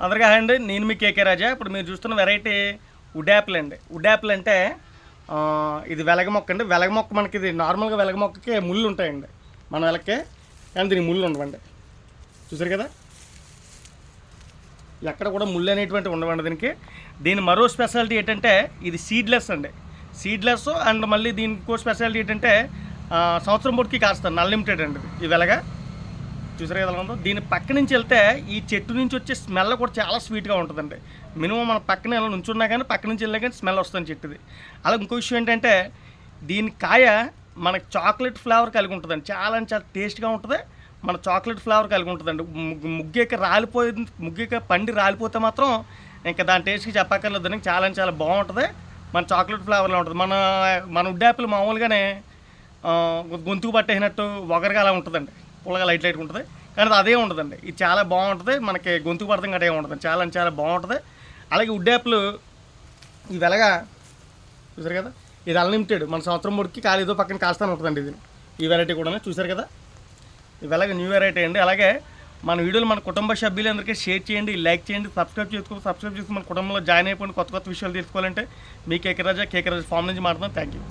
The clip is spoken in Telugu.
అందరికీ హాయ్ అండి. నేను మీ కేకే రాజా. ఇప్పుడు మీరు చూస్తున్న వెరైటీ వుడ్ అండి. వుడ్ అంటే ఇది వెలగ మొక్క అండి. వెలగ మొక్క మనకి ఇది నార్మల్గా వెలగ మొక్కకి ముళ్ళు ఉంటాయండి. మన వెలకే కానీ దీనికి ముళ్ళు ఉండవండి. చూసారు కదా? ఎక్కడ కూడా ముళ్ళు అనేటువంటి ఉండవండి దీనికి. దీని మరో స్పెషాలిటీ ఏంటంటే ఇది సీడ్లెస్ అండి. సీడ్లెస్ అండ్ మళ్ళీ దీనికి స్పెషాలిటీ ఏంటంటే సంవత్సరం పొడికి కాస్తాను అన్లిమిటెడ్ అండి ఇది. ఈ వెలగా చూసారు కదా ఉందో దీని పక్క నుంచి వెళ్తే ఈ చెట్టు నుంచి వచ్చే స్మెల్ కూడా చాలా స్వీట్గా ఉంటుందండి. మినిమం మన పక్కన ఎలా నుంచున్నా కానీ పక్క నుంచి వెళ్ళినా కానీ స్మెల్ వస్తుంది చెట్టుది. అలా ఇంకో విషయం ఏంటంటే దీని కాయ మనకి చాక్లెట్ ఫ్లేవర్ కలిగి ఉంటుందండి. చాలా అంటే చాలా టేస్ట్గా ఉంటుంది. మన చాక్లెట్ ఫ్లేవర్ కలిగి ఉంటుందండి. ముగ్గేక రాలిపోయి ముగ్గేక పండి రాలిపోతే మాత్రం ఇంకా దాని టేస్ట్కి చెప్పక్కర్లేదు దానికి చాలా అంటే చాలా బాగుంటుంది. మన చాక్లెట్ ఫ్లేవర్లో ఉంటుంది. మన మన ఉడ్డాపులు మామూలుగానే గొంతుకు పట్టేసినట్టు ఒగరగా అలా ఉంటుందండి. పుల్లగా లైట్ లైట్గా ఉంటుంది. కానీ అది అదే ఉంటుందండి. ఇది చాలా బాగుంటుంది. మనకి గొంతు పడతాం కట్టే ఉంటుంది. చాలా అంటే చాలా బాగుంటుంది. అలాగే వుడ్ యాప్లు ఇది ఎలాగా? చూసారు కదా? ఇది అన్లిమిటెడ్. మన సంవత్సరం ముడికి ఖాళీ ఏదో పక్కన కాస్తానే ఉంటుందండి ఇది. ఈ వెరైటీ కూడా చూసారు కదా? ఇవి ఎలాగ న్యూ వెరైటీ అండి. అలాగే మన వీడియోలు మన కుటుంబ సభ్యులందరికీ షేర్ చేయండి లైక్ చేయండి సబ్స్క్రైబ్ చేసుకో సబ్స్క్రైబ్ చేసుకుని మన కుటుంబంలో జాయిన్ అయిపోయిన కొత్త కొత్త విషయాలు తెలుసుకోవాలంటే మీ కేకరాజా కేకరాజా ఫామ్ నుంచి మాట్లాడదాం. Thank you